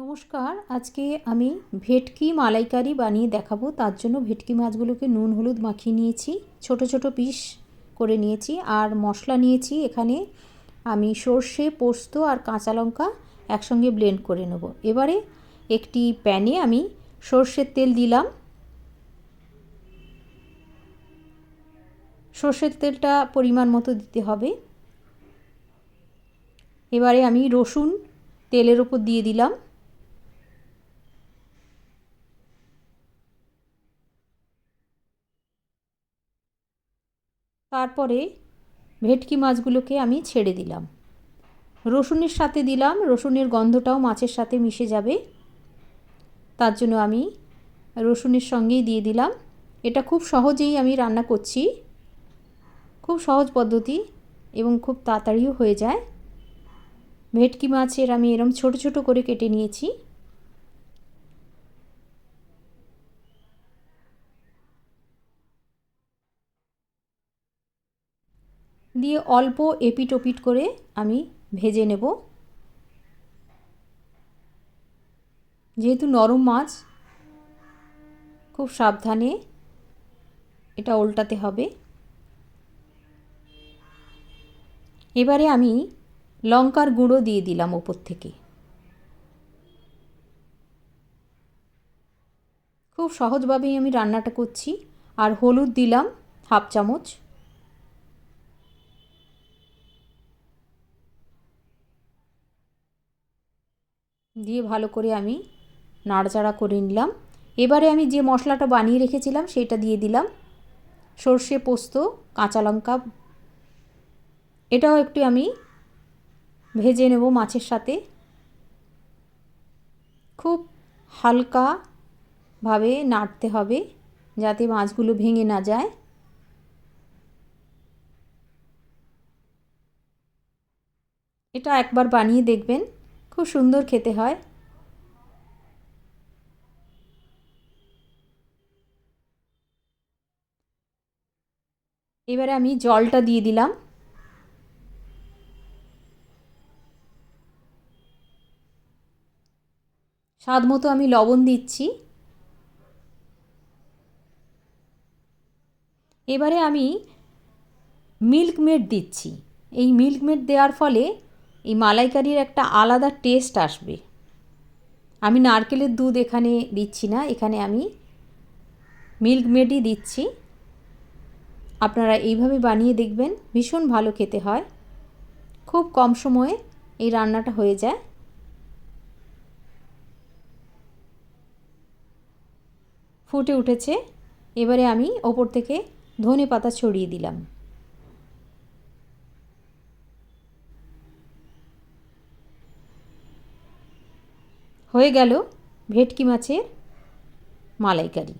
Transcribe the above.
নমস্কার, আজকে আমি ভেটকি মালাইকারি বানিয়ে দেখাবো। তার জন্য ভেটকি মাছগুলোকে নুন, হলুদ মাখিয়ে নিয়েছি। ছোট ছোট পিস করে নিয়েছি আর মশলা নিয়েছি। এখানে আমি সর্ষে, পোস্ত আর কাঁচা লঙ্কা একসঙ্গে ব্লেন্ড করে নেব। এবারে একটি প্যানে আমি সর্ষের তেল দিলাম। সর্ষের তেলটা পরিমাণ মতো দিতে হবে। এবারে আমি রসুন তেলের ওপর দিয়ে দিলাম। তারপরে ভেটকি মাছগুলোকে আমি ছেড়ে দিলাম। রসুনের সাথে দিলাম, রসুনের গন্ধটাও মাছের সাথে মিশে যাবে। তার জন্য আমি রসুনের সঙ্গেই দিয়ে দিলাম। এটা খুব সহজেই আমি রান্না করছি। খুব সহজ পদ্ধতি এবং খুব তাড়াতাড়িও হয়ে যায়। ভেটকি মাছের আমি এরম ছোট ছোট করে কেটে নিয়েছি। দিয়ে অল্প এপিট ওপিট করে আমি ভেজে নেব। যেহেতু নরম মাছ, খুব সাবধানে এটা উল্টাতে হবে। এবারে আমি লঙ্কার গুঁড়ো দিয়ে দিলাম ওপর থেকে। খুব সহজভাবেই আমি রান্নাটা করছি। আর হলুদ দিলাম হাফ চামচ। দিয়ে ভালো করে আমি নাড়াচাড়া করে নিলাম। এবারে আমি যে মশলাটা বানিয়ে রেখেছিলাম সেটা দিয়ে দিলাম। সর্ষে পোস্ত, কাঁচা লঙ্কা। এটাও একটু আমি ভেজে নেব মাছের সাথে। খুব হালকাভাবে নাড়তে হবে যাতে মাছগুলো ভেঙে না যায়। এটা একবার বানিয়ে দেখবেন। খুব সুন্দর খেতে হয়। এবারে আমি জলটা দিয়ে দিলাম। স্বাদ মতো আমি লবণ দিচ্ছি। এবারে আমি মিল্ক মেড দিচ্ছি। এই মিল্ক মেড দেওয়ার ফলে এই মালাইকারির একটা আলাদা টেস্ট আসবে। আমি নারকেলের দুধ এখানে দিচ্ছি না, এখানে আমি মিল্ক মেডই দিচ্ছি। আপনারা এইভাবে বানিয়ে দেখবেন, ভীষণ ভালো খেতে হয়। খুব কম সময়ে এই রান্নাটা হয়ে যায়। ফুটে উঠেছে। এবারে আমি ওপর থেকে ধনে পাতা ছড়িয়ে দিলাম। হয়ে গেল ভেটকি মাছের মালাইকারি।